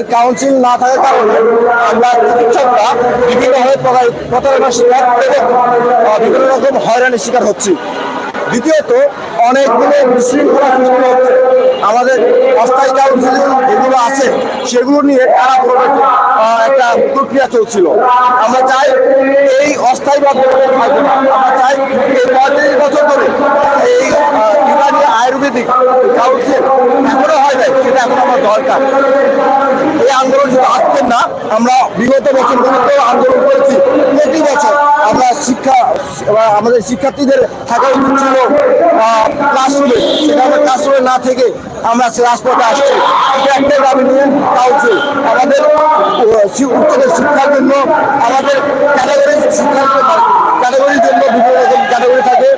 আমাদের কাউন্সিল না থাকার কারণে আমরা চিকিৎসকরা বিভিন্নভাবে প্রতারণার শিকার এবং বিভিন্ন রকম হয়রানির শিকার হচ্ছি। দ্বিতীয়ত, অনেকগুলো বিশৃঙ্খলা সৃষ্টি হচ্ছে। আমাদের অস্থায়ী কাউন্সিল যেগুলো আছে, সেগুলো নিয়ে তারা একটা প্রক্রিয়া চলছিল। আমরা চাই এই অস্থায়ী আমরা চাই এই পঁয়ত্রিশ বছর ধরে এই ইরানি আয়ুর্বেদিক কাউন্সিল এখনও আমার দরকার। এই আন্দোলন শুধু আজকের না, আমরা বিগত বছরগুলোতে আন্দোলন করেছি। প্রতি বছর আমরা শিক্ষা আমাদের শিক্ষার্থীদের থাকা উচিত ছিল ক্লাসরুমে সেটা আমরা ক্লাসরুমে না থেকে আমরা সে রাজপথে আসছি। এটা একটাই দাবি নিয়ে কাউন্সিল আমাদের উচ্চতর শিক্ষার জন্য আমাদের ক্যাটাগরি শিক্ষার ক্যাটাগরির জন্য বিভিন্ন রকম ক্যাটাগরি থাকে।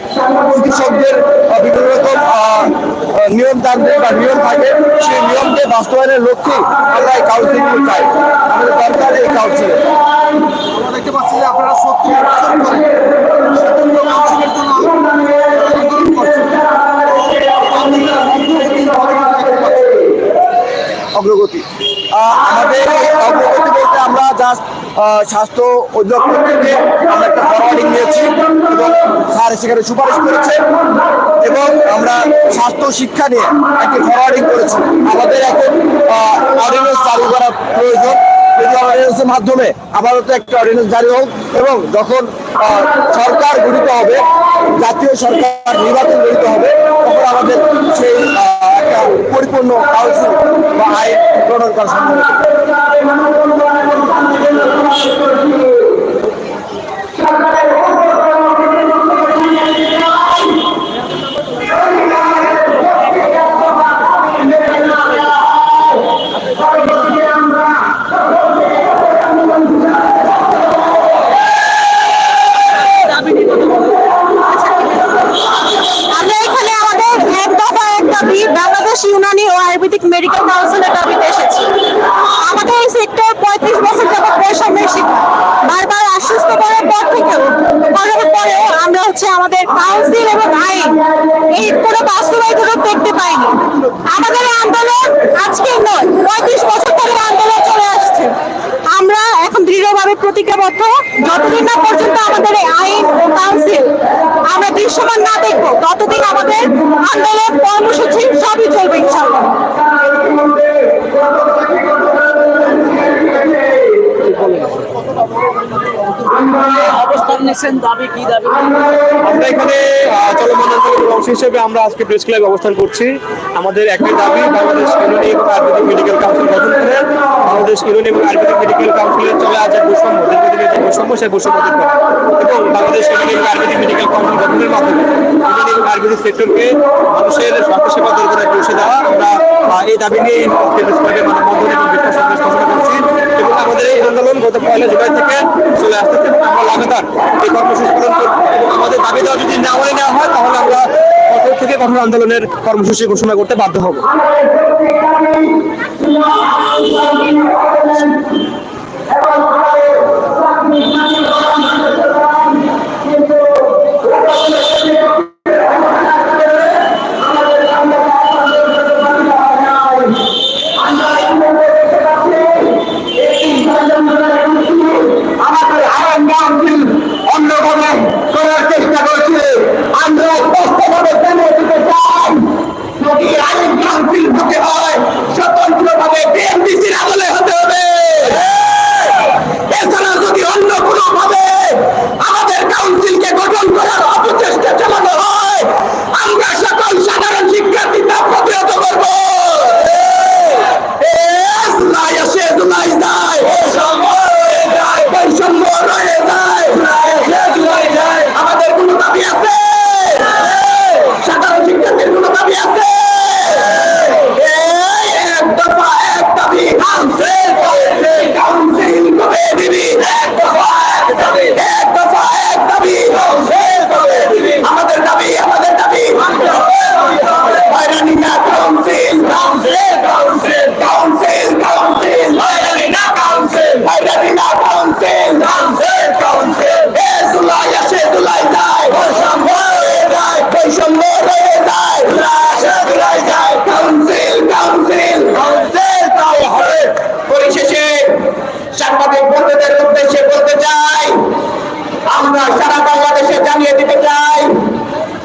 চিকিৎসকদের বিভিন্ন রকম নিয়ম তান্ত্রিক বা নিয়ম থাকে। বাস্তবায়নের লক্ষ্যে আমরা এই কাউন্সিল চাই। আমাদের দরকার এই কাউন্সিল দেখতে পাচ্ছি যে আপনারা সত্যি অগ্রগতি। আমাদের অগ্রগতি আমরা জাস্ট স্বাস্থ্য অধিদপ্তর থেকে আমরা একটা ফরওয়ার্ডিং নিয়েছি এবং স্যার সেখানে সুপারিশ করেছে এবং আমরা স্বাস্থ্য শিক্ষা নিয়ে একটি ফরওয়ার্ডিং করেছি। আমাদের এখন অর্ডিনেন্স চালু করা প্রয়োজন। যদি অর্ডিনেন্সের মাধ্যমে আপাতত একটা অর্ডিনেন্স জারি হোক এবং যখন সরকার গঠিত হবে, জাতীয় সরকার নির্বাচন গঠিত হবে, তখন আমাদের সেই একটা পরিপূর্ণ কাউন্সিল বা আইন প্রণয়ন করা সম্ভব হবে। আমরা এখানে আমাদের এক দফা এক দাবি বাংলাদেশ ইউনানি ও আয়ুর্বেদিক মেডিকেল কাউন্সিলের দাবিতে এসেছি আমাদের এই সেক্টর পঁয়ত্রিশ বছর যাবত বৈষম্যের শিকার বারবার আশ্বস্ত করার পর থেকেও করার পরেও আমরা হচ্ছে আমাদের কাউন্সিল এবং আইন এই কোনো বাস্তবায়িত রূপ দেখতে পাইনি আমাদের এই আন্দোলন আজকের নয় পঁয়ত্রিশ বছর ধরে আন্দোলন চলে আসছে আমরা এখন দৃঢ়ভাবে প্রতিজ্ঞাবদ্ধ যতদিন না পর্যন্ত আমাদের আইন ও কাউন্সিল আমরা দৃশ্যমান না দেখব, ততদিন আমাদের আন্দোলন কর্মসূচি সবই চলবে ইনশাল্লাহ অবস্থান দাবি কি দাবি? আমরা এখানে চলমান আন্দোলনের অংশ হিসেবে আমরা আজকে প্রেস ক্লাবে অবস্থান করছি। আমাদের একটাই দাবি, বাংলাদেশ ইউনানি এবং আয়ুর্বেদিক মেডিকেল কাউন্সিল গঠন করে বাংলাদেশ ইউনানি এবং আয়ুর্বেদিক মেডিকেল কাউন্সিলের চলে আছে বৈষম্য, দীর্ঘদিনের যে বৈষম্য, সেই বৈষম্য এবং বাংলাদেশ ইউনানি এবং আয়ুর্বেদিক মেডিকেল কাউন্সিল গঠনের মাধ্যমে ইউনানি এবং আয়ুর্বেদিক সেক্টরকে মানুষের স্বাস্থ্যসেবা দরকারে পৌঁছে দেওয়া আমরা এই দাবি নিয়ে প্রেস ক্লাবে মানববন্ধন এবং বিক্ষোভ সমাবেশ ঘোষণা করছি। এবং আমাদের এই আন্দোলন গত পয়লা জুলাই থেকে চলে আসতেছে এবং আমরা লাগাতার এই কর্মসূচি পালন করব এবং আমাদের দাবি দেওয়া যদি না মানে নেওয়া হয়, তাহলে আমরা কঠোর থেকে কঠোর আন্দোলনের কর্মসূচি ঘোষণা করতে বাধ্য হব। আমাদের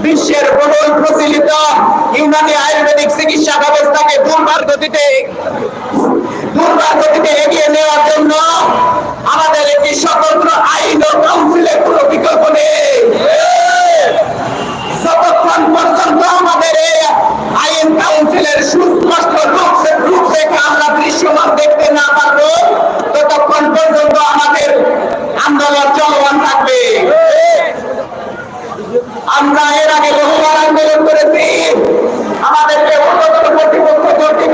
সম্মিলিত ইউনানি আয়ুর্বেদিক চিকিৎসা ব্যবস্থাকে দুর্বার গতিতে দুর্বার গতিতে এগিয়ে নেওয়ার জন্য আমাদের একটি স্বতন্ত্র আইন ও কাউন্সিলের কোনো বিকল্প নেই। যতক্ষণ পর্যন্ত আমাদের এই আইন কাউন্সিলের সুস্পষ্ট রূপ রূপরেখা আমরা দৃশ্যমান দেখতে না পারব, ততক্ষণ পর্যন্ত আমাদের আন্দোলন চলমান থাকবে। আমরা এর আগে বহুবার আন্দোলন করেছি। আমাদেরকে উন্নত কর্তৃপক্ষ কর্তৃক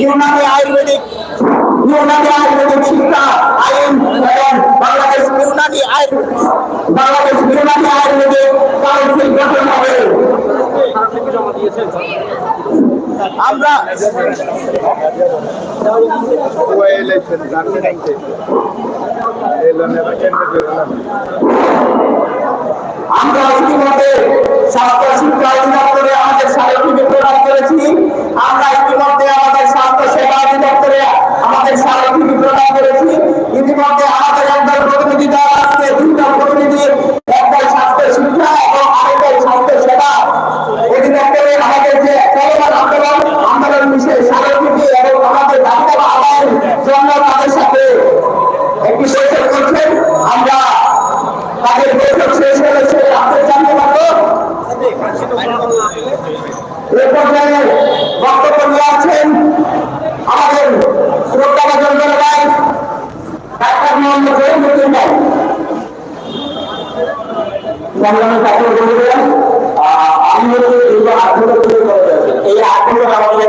ইউনানি আয়ুর্বেদিক ইউনানি আয়ুর্বেদিক শিক্ষা, আইন এবং বাংলাদেশ ইউনানি আয়ুর্বেদ বাংলাদেশ ইউনানি আয়ুর্বেদিক কাউন্সিল গঠন হবে। আমরা আমরা ইতিমধ্যে স্বাস্থ্য শিক্ষা অধিদপ্তরে আমাদের স্মারকলিপি প্রদান করেছি। আমরা ইতিমধ্যে আমাদের স্বাস্থ্য সেবা অধিদপ্তরে আমাদের স্মারকলিপি প্রদান করেছি। ইতিমধ্যে আমাদের একদল প্রতিনিধি দল আজকে দুইটা প্রতিনিধি একদল স্বাস্থ্য শিক্ষা এবং আরেকদল স্বাস্থ্য সেবা অধিদপ্তরে আমাদের যে চলমান আন্দোলন আন্দোলন বিষয়ে স্মারকলিপি এবং আমাদের দাবি দাবা আদায়ের জন্য তাদের সাথে একটি বৈঠক করছেন আমরা তাদের বৈঠক শেষ হলে সে আপনি জানতে পারব এ পর্যায়ে বক্তব্য নিয়ে আছেন আমাদের শ্রদ্ধা ভাজন ভাই ডাক্তার মোহাম্মদ জহিরুদ্দিন ভাই সংগ্রামী ছাত্র বন্ধুরা আহ, আমি হচ্ছে এই যে আন্দোলন তৈরি করা হয়েছে এই আন্দোলন আমাদের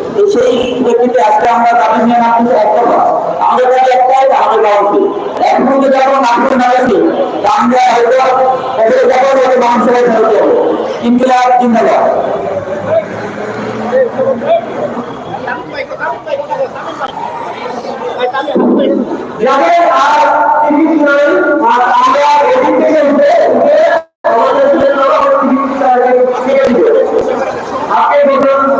তো সেই প্রেক্ষিতে আজকে আমরা দাবি নিয়ে মাত্র এক দফা আমাদের কাছে একটাই আমাদের কাউন্সিল এখন পর্যন্ত যখন নাগরিক না গেছে আমরা আর নাই আর আমরা এদিক থেকে উঠে উঠে আমাদের জন্য টিকিট দিব আপনি বলুন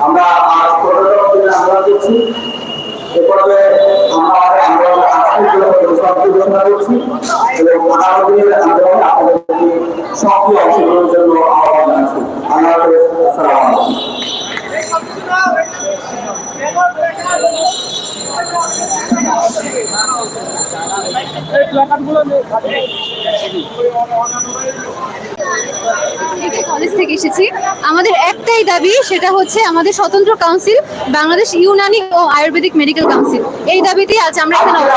আমরা আজ পনেরো দিনে আমরা দিচ্ছি এরপরে আমরা আমাদের আন্দোলন আজকের জন্য সক্রিয় ঘোষণা করছি এবং আগামী দিনের আন্দোলনে আপনাদেরকে সক্রিয় অংশগ্রহণের জন্য আহ্বান জানাচ্ছি আল্লাহ হাফেজ আসসালামু আলাইকুম থেকে কলেজ থেকে এসেছি। আমাদের একটাই দাবি, সেটা হচ্ছে আমাদের স্বতন্ত্র কাউন্সিল বাংলাদেশ ইউনানি ও আয়ুর্বেদিক মেডিকেল কাউন্সিল এই দাবিতেই আজ আমরা এখানে আমরা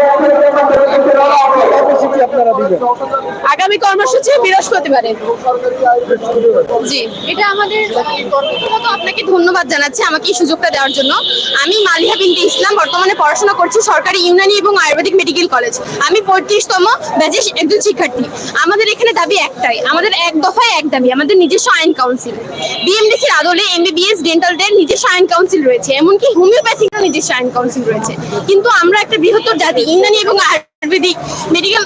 আগামী কর্মসূচি বৃহস্পতিবারে। জি, এটা আমাদের আপনাকে ধন্যবাদ জানাচ্ছি আমাকে এই সুযোগটা দেওয়ার জন্য। আমি মালিহা বিনতে ইসলাম, বর্তমানে পড়াশোনা করছি সরকারি ইউনানি এবং আয়ুর্বেদিক মেডিকেল কলেজ। আমি পঁয়ত্রিশতম ব্যাচের একজন শিক্ষার্থী। আমাদের এখানে দাবি একটাই, আমাদের এক দফায় এক দাবি, আমাদের নিজস্ব আইন কাউন্সিল। বিএমডিসির আদলে এমবিবিএস ডেন্টালদের নিজস্ব আইন কাউন্সিল রয়েছে, এমনকি হোমিওপ্যাথিরও নিজস্ব আইন কাউন্সিল রয়েছে। কিন্তু আমরা একটা বৃহত্তর জাতি ইউনানি এবং আয়ুর্বেদিক মেডিকেল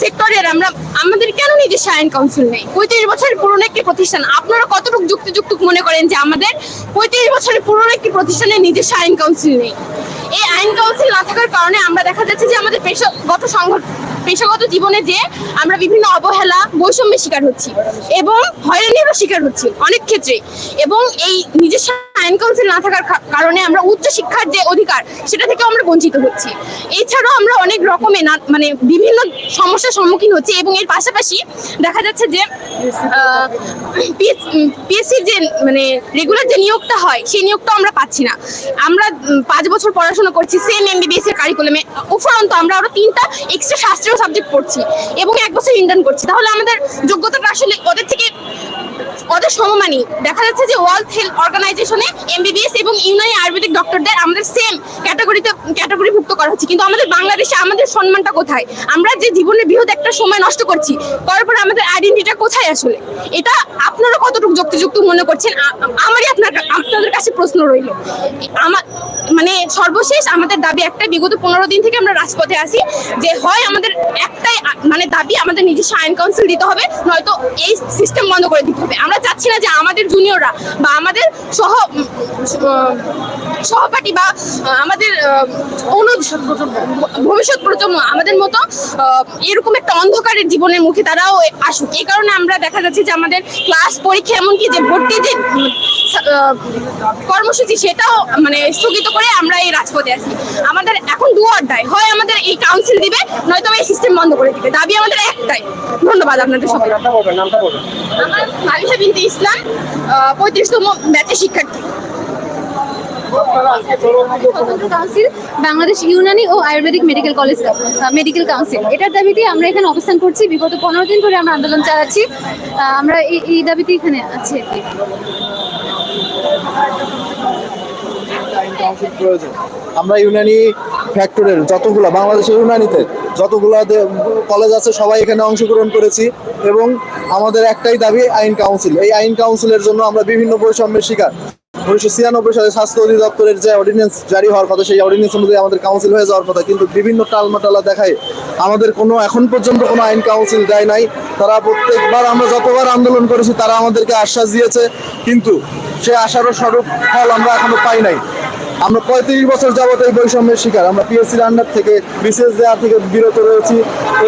সেক্টরের আমরা আমাদের কেন নিজস্ব আইন কাউন্সিল নেই? পঁয়ত্রিশ বছরের পুরনো একটি প্রতিষ্ঠান। আপনারা কতটুকু যুক্তিযুক্ত মনে করেন যে আমাদের পঁয়ত্রিশ বছরের পুরনো একটি প্রতিষ্ঠানের নিজের আইন কাউন্সিল নেই? এই আইন কাউন্সিল না থাকার কারণে আমরা দেখা যাচ্ছে যে আমাদের পেশাগত সংগঠন পেশাগত জীবনে যে আমরা বিভিন্ন অবহেলা, বৈষম্যের শিকার হচ্ছি এবং হয়রানিরও শিকার হচ্ছি অনেক ক্ষেত্রে। এবং এই নিজস্ব আইন কাউন্সিল না থাকার কারণে আমরা উচ্চ শিক্ষার যে অধিকার, সেটা থেকে আমরা বঞ্চিত হচ্ছি। এছাড়াও আমরা অনেক রকমের মানে বিভিন্ন সমস্যার সম্মুখীন হচ্ছি এবং এর পাশাপাশি দেখা যাচ্ছে যে পিএসসির যে মানে রেগুলার যে নিয়োগটা হয়, সেই নিয়োগটা আমরা পাচ্ছি না। আমরা পাঁচ বছর পড়াশোনা করছি সেম এমবিবিএস এর কারিকুলামে উপরন্ত আমরা আরও তিনটা এক্সট্রা শাস্ত্রীয় সাবজেক্ট পড়ছি এবং এক বছর ইন্টার্ন করছি। তাহলে আমাদের যোগ্যতাটা আসলে ওদের থেকে ওদের সমমানি দেখা যাচ্ছে যে ওয়ার্ল্ড হেলথ অর্গানাইজেশনে এমবিবিএস এবং ইউনানি আয়ুর্বেদিক ডক্টরদের আমাদের সেম ক্যাটাগরিতে ক্যাটাগরিভুক্ত করা হচ্ছে। কিন্তু আমাদের বাংলাদেশে আমাদের সম্মানটা কোথায়? আমরা যে জীবনের বৃহৎ একটা সময় নষ্ট করছি করার পরে আমাদের আইডেন্টিটা কোথায় আসলে? এটা আপনারা কতটুকু যুক্তিযুক্ত মনে করছেন? আমারই আপনার, আপনাদের কাছে প্রশ্ন রইল। আমার মানে সর্বশেষ আমাদের দাবি একটাই, বিগত পনেরো দিন থেকে আমরা রাজপথে আসি যে হয় আমাদের একটাই মানে দাবি আমাদের নিজস্ব আইন কাউন্সিল দিতে হবে, নয়তো এই সিস্টেম বন্ধ করে দিতে হবে। আমরা চাচ্ছি না যে আমাদের জুনিয়ররা বা আমাদের সহ সহপাঠী বা আমাদের অনুজ ভবিষ্যৎ প্রজন্ম আমাদের মতো এরকম একটা অন্ধকারের জীবনের মুখে তারাও আসুক। এই কারণে আমরা দেখা যাচ্ছে যে আমাদের ক্লাস পরীক্ষা এমনকি যে ভর্তি যে কর্মসূচি সেটাও মানে স্থগিত করে আমরা এই রাজপথে আছি। আমাদের এখন দু অধ্যায়। হয় আমাদের এই কাউন্সিল দিবে নয়তো এই সিস্টেম বন্ধ করে দিবে। দাবি আমাদের একটাই। ধন্যবাদ আপনাদের সবাই আমার মালিহা বিনতে ইসলাম পঁয়ত্রিশতম ব্যাচের শিক্ষার্থী। স্বতন্ত্র কাউন্সিল বাংলাদেশ ইউনানি ও Ayurvedic medical college medical council এটার দাবিতে আমরা এখানে অবস্থান করছি। বিগত পনেরো দিন ধরে আমরা আন্দোলন চালাচ্ছি। আমরা এই দাবিতে এখানে আছি। আমরা ইউনানি ফ্যাক্টরের যতগুলো, বাংলাদেশের ইউনানিতে যতগুলো কলেজ আছে, সবাই এখানে অংশগ্রহণ করেছি। এবং আমাদের একটাই দাবি আইন কাউন্সিল এই আইন কাউন্সিলের জন্য আমরা বিভিন্ন বৈষম্যের শিকার। উনিশশো ছিয়ানব্বই সালে স্বাস্থ্য অধিদপ্তরের যে অর্ডিন্যান্স জারি হওয়ার কথা, সেই অর্ডিন্যান্স অনুযায়ী আমাদের কাউন্সিল হয়ে যাওয়ার কথা। কিন্তু বিভিন্ন টালমাটালা দেখায়, আমাদের কোনো এখন পর্যন্ত কোনো আইন কাউন্সিল দেয় নাই। তারা প্রত্যেকবার আমরা যতবার আন্দোলন করেছি, তারা আমাদেরকে আশ্বাস দিয়েছে। কিন্তু সে আশারও স্বরূপ ফল আমরা এখনও পাই নাই। আমরা পঁয়ত্রিশ বছর যাবত এই বৈষম্যের শিকার। আমরা পিএসসির আন্ডার থেকে বিশেষ দেওয়ার থেকে বিরত রয়েছি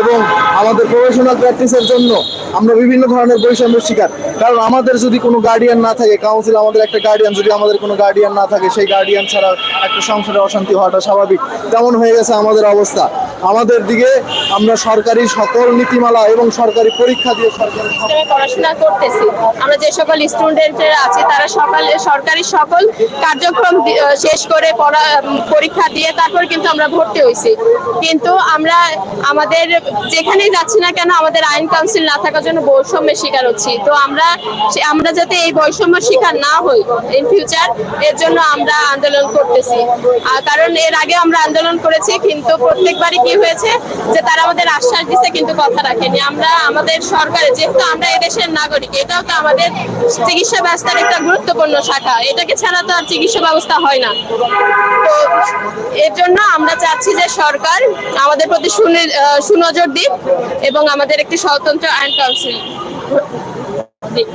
এবং আমাদের প্রফেশনাল প্র্যাকটিসের জন্য আমরা বিভিন্ন ধরনের বৈষম্যের শিকার। কারণ আমাদের যদি কোনো গার্ডিয়ান না থাকে কাউন্সিল আমাদের একটা গার্ডিয়ান যদি আমাদের কোনো গার্ডিয়ান না থাকে, সেই গার্ডিয়ান ছাড়া একটা সংসারে অশান্তি হওয়াটা স্বাভাবিক। তেমন হয়ে গেছে আমাদের অবস্থা। আমাদের দিকে আমরা সরকারি সকল নীতিমালা এবং সরকারি পরীক্ষা দিয়ে সরকারি পড়াশোনা করতেছি। আমরা যে সকল স্টুডেন্টরা আছে, তারা সকালে সরকারি সকল কার্যক্রম শেষ করে পড়া পরীক্ষা দিয়ে তারপর কিন্তু আমরা ভর্তি হয়েছি। কিন্তু আমরা আমাদের যেখানেই যাচ্ছি না কেন আমাদের আইন কাউন্সিল না থাকার জন্য বৈষম্যের শিকার হচ্ছি। তো আমরা আমরা যাতে এই বৈষম্য শিকার না হই ইন ফিউচার এর জন্য আমরা আন্দোলন করতেছি। কারণ এর আগে আমরা আন্দোলন করেছি, কিন্তু প্রত্যেকবারই কি হয়েছে যে তারা আমাদের আশ্বাস দিচ্ছে কিন্তু কথা রাখেনি। আমরা, আমাদের সরকারে, যেহেতু আমরা এই দেশের নাগরিক, এটাও তো আমাদের চিকিৎসা ব্যবস্থার একটা গুরুত্বপূর্ণ শাখা। এটাকে ছাড়া তো আর চিকিৎসা ব্যবস্থা হয় না। এর জন্য আমরা চাচ্ছি যে সরকার আমাদের প্রতি সুনজর দিক এবং আমাদের একটি স্বতন্ত্র আইন কাউন্সিল দিক।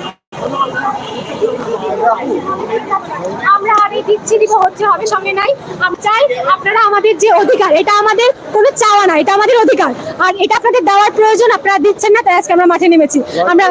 আমরা দিচ্ছি দিব হচ্ছে হবে সঙ্গে নাই। আমি চাই আপনারা আমাদের যে অধিকার এটা আমাদের কোনো চাওয়া না এটা আমাদের অধিকার। আর এটা আপনাদের দেওয়ার প্রয়োজন আপনারা দিচ্ছেন না তাই আজকে আমরা মাঠে নেমেছি। আমরা?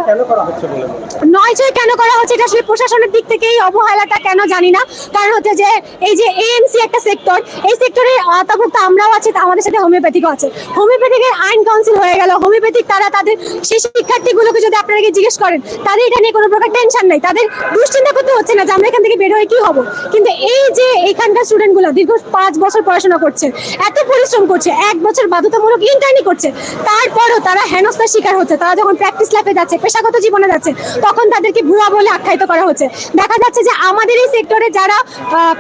নয় ছয় কেন করা হচ্ছে এটা আসলে প্রশাসনের দিক থেকে এই অবহেলাটা কেন জানি না। কারণ হচ্ছে যে এই যে এএমসি একটা সেক্টর এই সেক্টরে আওতাভুক্ত আমরাও আছি আমাদের সাথে হোমিওপ্যাথিকও আছে। হোমিওপ্যাথিকের আইন কাউন্সিল হয়ে গেল হোমিওপ্যাথিক তারা তাদের সেই শিক্ষার্থীগুলোকে যদি আপনারা জিজ্ঞেস করেন তাদের এটা নিয়ে কোনো প্রকার টেনশন নাই। তাদের দুশ্চিন্তা করতে হচ্ছে না যে আমরা এখান থেকে বের হয়ে কি হব। কিন্তু এই যে এখানকার স্টুডেন্টগুলো দীর্ঘ পাঁচ বছর পড়াশোনা করছে, এত পরিশ্রম করছে, এক বছর বাধ্যতামূলক ইন্টার্নি করছে, তারপরও তারা হেনস্থার শিকার হচ্ছে। তারা যখন প্র্যাকটিস লাইফে যাচ্ছে, পেশাগত জীবনে যাচ্ছে, তখন তাদেরকে ভুয়া বলে আখ্যায়িত করা হচ্ছে। দেখা যাচ্ছে যে আমাদের এই সেক্টরে যারা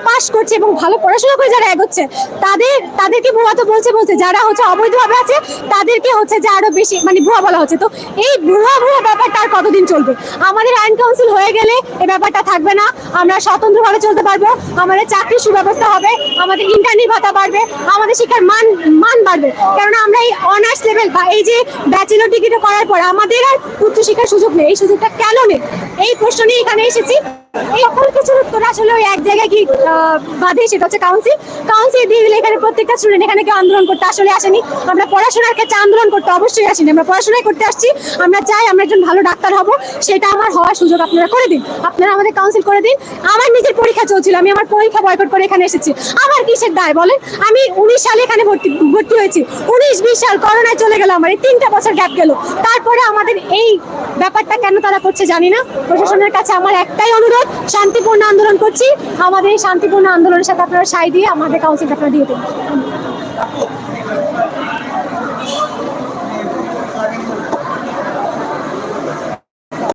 পাশ করছে এবং ভালো পড়াশোনা করে যারা এগোচ্ছে, তাদের, তাদেরকে ভুয়া তো বলছে বলছে, যারা হচ্ছে অবৈধভাবে আছে, তাদেরকে হচ্ছে যে আরও বেশি মানে ভুয়া বলা হচ্ছে। তো এই ভুয়া ভুয়া ব্যাপারটা আর কতদিন চলবে? আমাদের আইন কাউন্সিল হয়ে গেলে এ ব্যাপারটা থাকবে না। আমরা স্বতন্ত্রভাবে চলতে পারব আমাদের চাকরির সুব্যবস্থা হবে, আমাদের ইন্টারনি ভাতা বাড়বে, আমাদের শিক্ষার মান মান বাড়বে। কেননা আমরা এই অনার্স লেভেল বা এই যে ব্যাচেলর ডিগ্রিটা করার পর আমাদের আর উচ্চশিক্ষার সুযোগ নেই। এই সুযোগটা কেন নেই? এই প্রশ্ন নিয়ে এখানে এসেছি। সকল কিছুর উত্তর আসলে ওই এক জায়গায় কি বাদে সেটা হচ্ছে কাউন্সিল কাউন্সিল দিয়ে দিলে এখানে প্রত্যেকটা স্টুডেন্ট এখানে কেউ আন্দোলন করতে আসলে আসেনি। আমরা পড়াশোনার ক্ষেত্রে আন্দোলন করতে অবশ্যই আসিনি। আমরা পড়াশোনাই করতে আসছি। আমরা চাই আমরা একজন ভালো ডাক্তার হব। সেটা আমার হওয়ার সুযোগ আপনারা করে দিন। আপনারা আমাদের কাউন্সিল করে দিন। আমার নিজের পরীক্ষা চলছিল। আমি আমার পরীক্ষা বয়কট করে এখানে এসেছি। আমার কিসের দায় বলেন? আমি উনিশ সালে এখানে ভর্তি ভর্তি হয়েছি। উনিশ, বিশ সাল করোনায় চলে গেল আমার। এই তিনটা বছর গ্যাপ গেল। তারপরে আমাদের এই ব্যাপারটা কেন তারা করছে জানি না। প্রশাসনের কাছে আমার একটাই অনুরোধ। শান্তিপূর্ণ আন্দোলন করছি। আমাদের এই শান্তিপূর্ণ আন্দোলনের সাথে আপনারা সাই দিয়ে আমাদের কাউন্সিলটা আপনারা দিয়ে দিন।